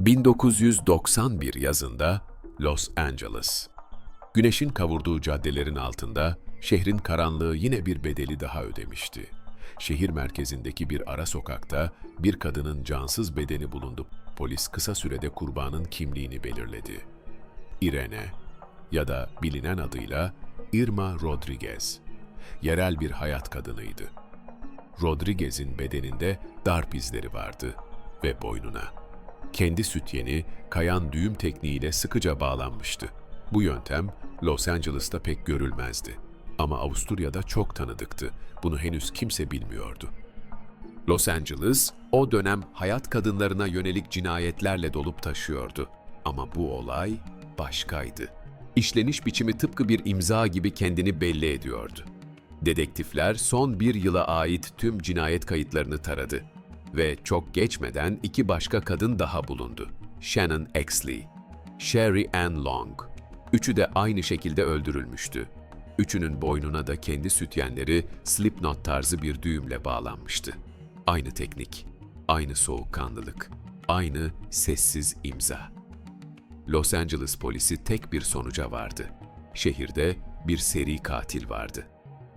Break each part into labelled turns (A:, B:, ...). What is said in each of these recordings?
A: 1991 yazında Los Angeles. Güneşin kavurduğu caddelerin altında şehrin karanlığı yine bir bedeli daha ödemişti. Şehir merkezindeki bir ara sokakta bir kadının cansız bedeni bulundu. Polis kısa sürede kurbanın kimliğini belirledi. Irene ya da bilinen adıyla Irma Rodriguez. Yerel bir hayat kadınıydı. Rodriguez'in bedeninde darp izleri vardı ve boynuna. Kendi sütyeni kayan düğüm tekniğiyle sıkıca bağlanmıştı. Bu yöntem Los Angeles'ta pek görülmezdi. Ama Avusturya'da çok tanıdıktı. Bunu henüz kimse bilmiyordu. Los Angeles o dönem hayat kadınlarına yönelik cinayetlerle dolup taşıyordu. Ama bu olay başkaydı. İşleniş biçimi tıpkı bir imza gibi kendini belli ediyordu. Dedektifler son bir yıla ait tüm cinayet kayıtlarını taradı. Ve çok geçmeden iki başka kadın daha bulundu. Shannon Exley, Sherry Ann Long. Üçü de aynı şekilde öldürülmüştü. Üçünün boynuna da kendi sütyenleri slipknot tarzı bir düğümle bağlanmıştı. Aynı teknik, aynı soğukkanlılık, aynı sessiz imza. Los Angeles polisi tek bir sonuca vardı. Şehirde bir seri katil vardı.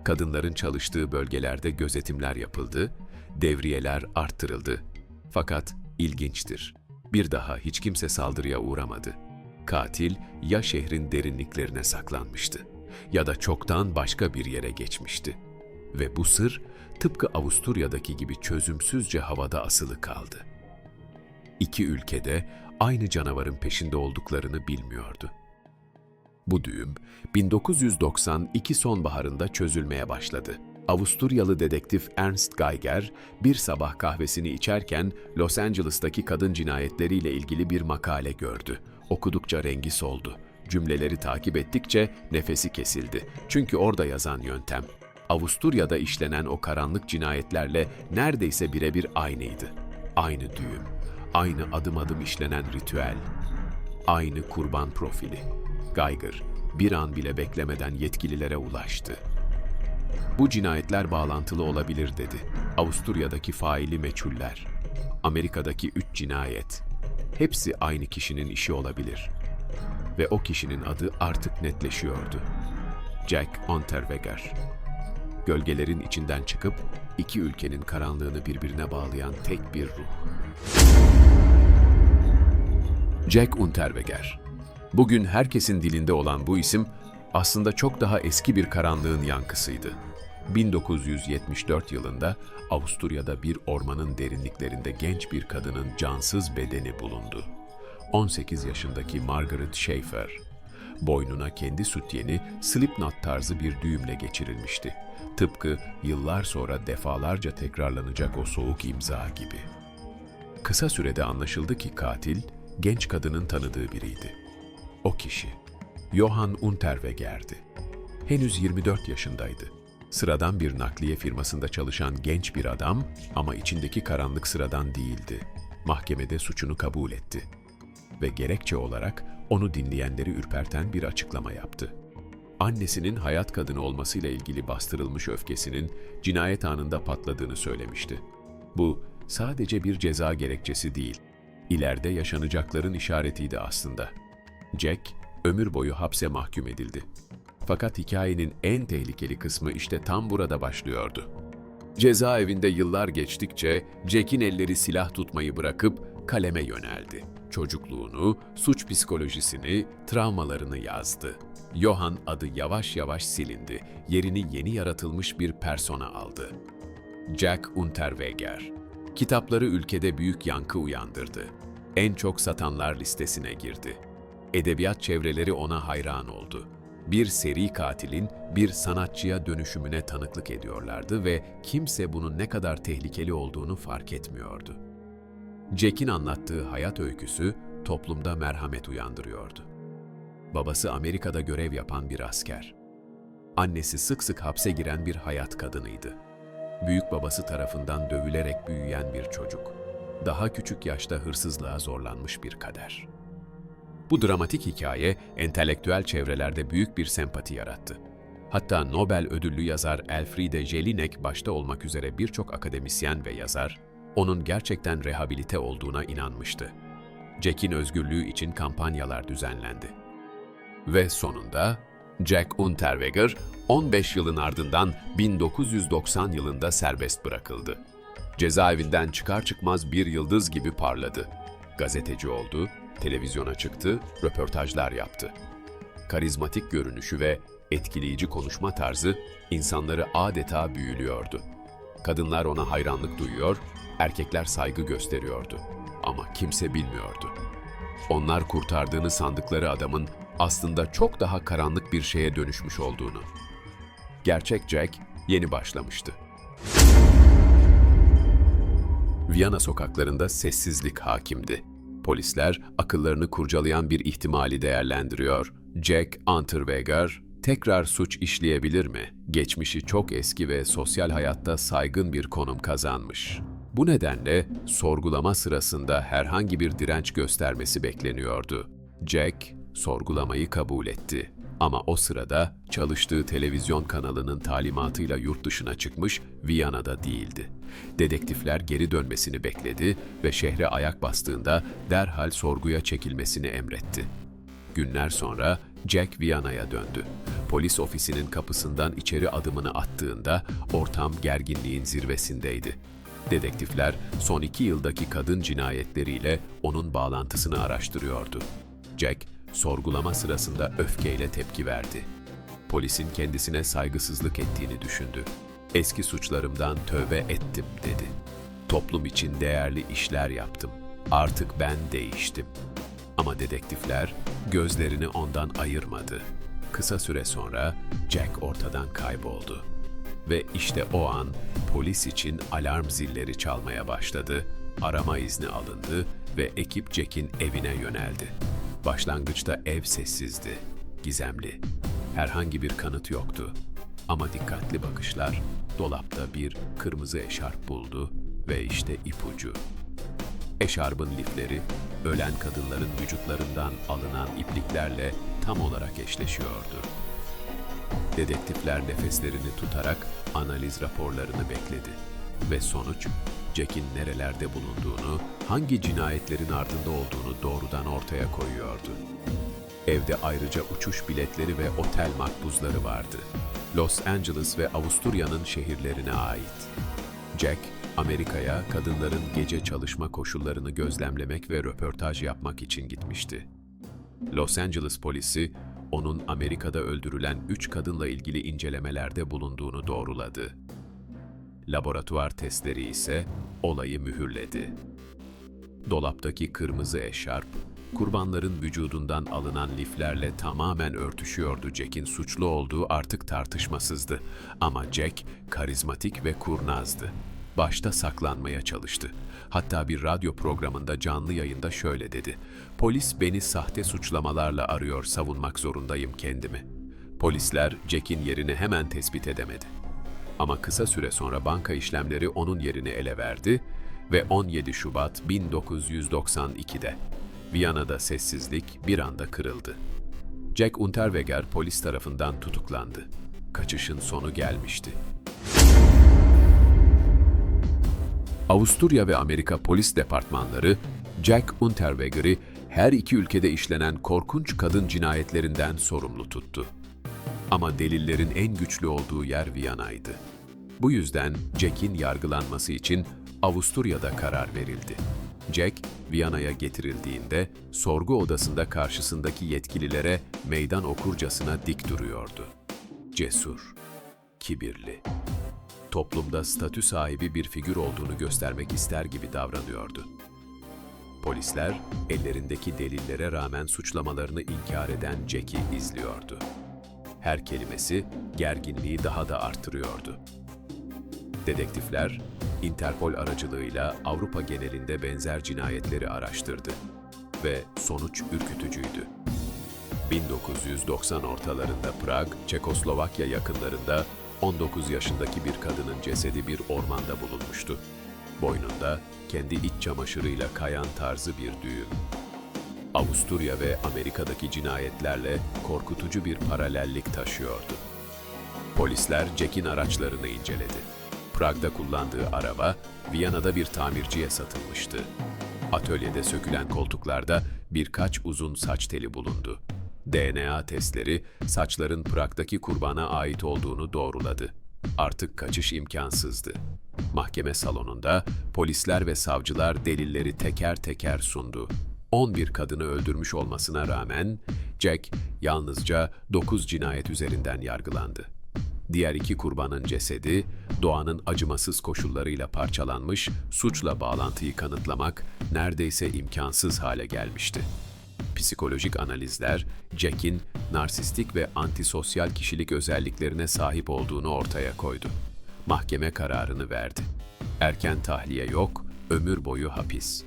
A: Kadınların çalıştığı bölgelerde gözetimler yapıldı, devriyeler arttırıldı. Fakat ilginçtir. Bir daha hiç kimse saldırıya uğramadı. Katil ya şehrin derinliklerine saklanmıştı ya da çoktan başka bir yere geçmişti. Ve bu sır tıpkı Avusturya'daki gibi çözümsüzce havada asılı kaldı. İki ülkede aynı canavarın peşinde olduklarını bilmiyordu. Bu düğüm 1992 sonbaharında çözülmeye başladı. Avusturyalı dedektif Ernst Geiger bir sabah kahvesini içerken Los Angeles'taki kadın cinayetleriyle ilgili bir makale gördü. Okudukça rengi soldu. Cümleleri takip ettikçe nefesi kesildi. Çünkü orada yazan yöntem Avusturya'da işlenen o karanlık cinayetlerle neredeyse birebir aynıydı. Aynı düğüm, aynı adım adım işlenen ritüel, aynı kurban profili. Geiger bir an bile beklemeden yetkililere ulaştı. Bu cinayetler bağlantılı olabilir dedi. Avusturya'daki faili meçhuller, Amerika'daki üç cinayet. Hepsi aynı kişinin işi olabilir. Ve o kişinin adı artık netleşiyordu. Jack Unterweger. Gölgelerin içinden çıkıp iki ülkenin karanlığını birbirine bağlayan tek bir ruh. Jack Unterweger. Bugün herkesin dilinde olan bu isim aslında çok daha eski bir karanlığın yankısıydı. 1974 yılında Avusturya'da bir ormanın derinliklerinde genç bir kadının cansız bedeni bulundu. 18 yaşındaki Margaret Schaefer. Boynuna kendi sütyeni slipknot tarzı bir düğümle geçirilmişti. Tıpkı yıllar sonra defalarca tekrarlanacak o soğuk imza gibi. Kısa sürede anlaşıldı ki katil genç kadının tanıdığı biriydi. O kişi Johann Unterweger'di. Henüz 24 yaşındaydı. Sıradan bir nakliye firmasında çalışan genç bir adam ama içindeki karanlık sıradan değildi. Mahkemede suçunu kabul etti ve gerekçe olarak onu dinleyenleri ürperten bir açıklama yaptı. Annesinin hayat kadını olmasıyla ilgili bastırılmış öfkesinin cinayet anında patladığını söylemişti. Bu sadece bir ceza gerekçesi değil, ileride yaşanacakların işaretiydi aslında. Jack ömür boyu hapse mahkum edildi. Fakat hikayenin en tehlikeli kısmı işte tam burada başlıyordu. Cezaevinde yıllar geçtikçe Jack'in elleri silah tutmayı bırakıp kaleme yöneldi. Çocukluğunu, suç psikolojisini, travmalarını yazdı. Johann adı yavaş yavaş silindi. Yerini yeni yaratılmış bir persona aldı. Jack Unterweger. Kitapları ülkede büyük yankı uyandırdı. En çok satanlar listesine girdi. Edebiyat çevreleri ona hayran oldu. Bir seri katilin bir sanatçıya dönüşümüne tanıklık ediyorlardı ve kimse bunun ne kadar tehlikeli olduğunu fark etmiyordu. Jack'in anlattığı hayat öyküsü toplumda merhamet uyandırıyordu. Babası Amerika'da görev yapan bir asker. Annesi sık sık hapse giren bir hayat kadınıydı. Büyük babası tarafından dövülerek büyüyen bir çocuk. Daha küçük yaşta hırsızlığa zorlanmış bir kader. Bu dramatik hikaye entelektüel çevrelerde büyük bir sempati yarattı. Hatta Nobel ödüllü yazar Elfriede Jelinek başta olmak üzere birçok akademisyen ve yazar onun gerçekten rehabilite olduğuna inanmıştı. Jack'in özgürlüğü için kampanyalar düzenlendi. Ve sonunda Jack Unterweger 15 yılın ardından 1990 yılında serbest bırakıldı. Cezaevinden çıkar çıkmaz bir yıldız gibi parladı. Gazeteci oldu, televizyona çıktı, röportajlar yaptı. Karizmatik görünüşü ve etkileyici konuşma tarzı insanları adeta büyülüyordu. Kadınlar ona hayranlık duyuyor, erkekler saygı gösteriyordu. Ama kimse bilmiyordu. Onlar kurtardığını sandıkları adamın aslında çok daha karanlık bir şeye dönüşmüş olduğunu. Gerçek Jack yeni başlamıştı. Viyana sokaklarında sessizlik hakimdi. Polisler akıllarını kurcalayan bir ihtimali değerlendiriyor. Jack Unterweger tekrar suç işleyebilir mi? Geçmişi çok eski ve sosyal hayatta saygın bir konum kazanmış. Bu nedenle sorgulama sırasında herhangi bir direnç göstermesi bekleniyordu. Jack sorgulamayı kabul etti. Ama o sırada çalıştığı televizyon kanalının talimatıyla yurt dışına çıkmış, Viyana'da değildi. Dedektifler geri dönmesini bekledi ve şehre ayak bastığında derhal sorguya çekilmesini emretti. Günler sonra Jack Viyana'ya döndü. Polis ofisinin kapısından içeri adımını attığında ortam gerginliğin zirvesindeydi. Dedektifler son iki yıldaki kadın cinayetleriyle onun bağlantısını araştırıyordu. Jack, sorgulama sırasında öfkeyle tepki verdi. Polisin kendisine saygısızlık ettiğini düşündü. Eski suçlarımdan tövbe ettim dedi. Toplum için değerli işler yaptım. Artık ben değiştim. Ama dedektifler gözlerini ondan ayırmadı. Kısa süre sonra Jack ortadan kayboldu. Ve işte o an polis için alarm zilleri çalmaya başladı, arama izni alındı ve ekip Jack'in evine yöneldi. Başlangıçta ev sessizdi, gizemli. Herhangi bir kanıt yoktu. Ama dikkatli bakışlar dolapta bir kırmızı eşarp buldu ve işte ipucu. Eşarbın lifleri ölen kadınların vücutlarından alınan ipliklerle tam olarak eşleşiyordu. Dedektifler nefeslerini tutarak analiz raporlarını bekledi ve sonuç Jack'in nerelerde bulunduğunu, hangi cinayetlerin ardında olduğunu doğrudan ortaya koyuyordu. Evde ayrıca uçuş biletleri ve otel makbuzları vardı. Los Angeles ve Avusturya'nın şehirlerine ait. Jack, Amerika'ya kadınların gece çalışma koşullarını gözlemlemek ve röportaj yapmak için gitmişti. Los Angeles polisi, onun Amerika'da öldürülen üç kadınla ilgili incelemelerde bulunduğunu doğruladı. Laboratuvar testleri ise olayı mühürledi. Dolaptaki kırmızı eşarp, kurbanların vücudundan alınan liflerle tamamen örtüşüyordu Jack'in suçlu olduğu artık tartışmasızdı. Ama Jack karizmatik ve kurnazdı. Başta saklanmaya çalıştı. Hatta bir radyo programında canlı yayında şöyle dedi. Polis beni sahte suçlamalarla arıyor, savunmak zorundayım kendimi. Polisler Jack'in yerini hemen tespit edemedi. Ama kısa süre sonra banka işlemleri onun yerini ele verdi ve 17 Şubat 1992'de Viyana'da sessizlik bir anda kırıldı. Jack Unterweger polis tarafından tutuklandı. Kaçışın sonu gelmişti. Avusturya ve Amerika polis departmanları Jack Unterweger'i her iki ülkede işlenen korkunç kadın cinayetlerinden sorumlu tuttu. Ama delillerin en güçlü olduğu yer Viyana'ydı. Bu yüzden Jack'in yargılanması için Avusturya'da karar verildi. Jack, Viyana'ya getirildiğinde sorgu odasında karşısındaki yetkililere meydan okurcasına dik duruyordu. Cesur, kibirli, toplumda statü sahibi bir figür olduğunu göstermek ister gibi davranıyordu. Polisler ellerindeki delillere rağmen suçlamalarını inkar eden Jack'i izliyordu. Her kelimesi gerginliği daha da artırıyordu. Dedektifler, Interpol aracılığıyla Avrupa genelinde benzer cinayetleri araştırdı ve sonuç ürkütücüydü. 1990 ortalarında Prag, Çekoslovakya yakınlarında 19 yaşındaki bir kadının cesedi bir ormanda bulunmuştu. Boynunda kendi iç çamaşırıyla kayan tarzı bir düğüm. Avusturya ve Amerika'daki cinayetlerle korkutucu bir paralellik taşıyordu. Polisler Jack'in araçlarını inceledi. Prag'da kullandığı araba Viyana'da bir tamirciye satılmıştı. Atölyede sökülen koltuklarda birkaç uzun saç teli bulundu. DNA testleri saçların Prag'daki kurbana ait olduğunu doğruladı. Artık kaçış imkansızdı. Mahkeme salonunda polisler ve savcılar delilleri teker teker sundu. 11 kadını öldürmüş olmasına rağmen Jack yalnızca 9 cinayet üzerinden yargılandı. Diğer iki kurbanın cesedi, doğanın acımasız koşullarıyla parçalanmış, suçla bağlantıyı kanıtlamak neredeyse imkansız hale gelmişti. Psikolojik analizler, Jack'in narsistik ve antisosyal kişilik özelliklerine sahip olduğunu ortaya koydu. Mahkeme kararını verdi. Erken tahliye yok, ömür boyu hapis.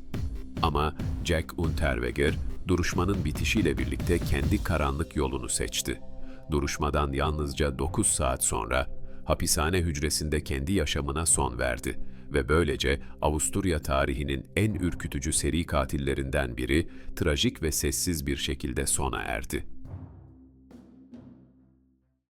A: Ama Jack Unterweger, duruşmanın bitişiyle birlikte kendi karanlık yolunu seçti. Duruşmadan yalnızca 9 saat sonra hapishane hücresinde kendi yaşamına son verdi ve böylece Avusturya tarihinin en ürkütücü seri katillerinden biri trajik ve sessiz bir şekilde sona erdi.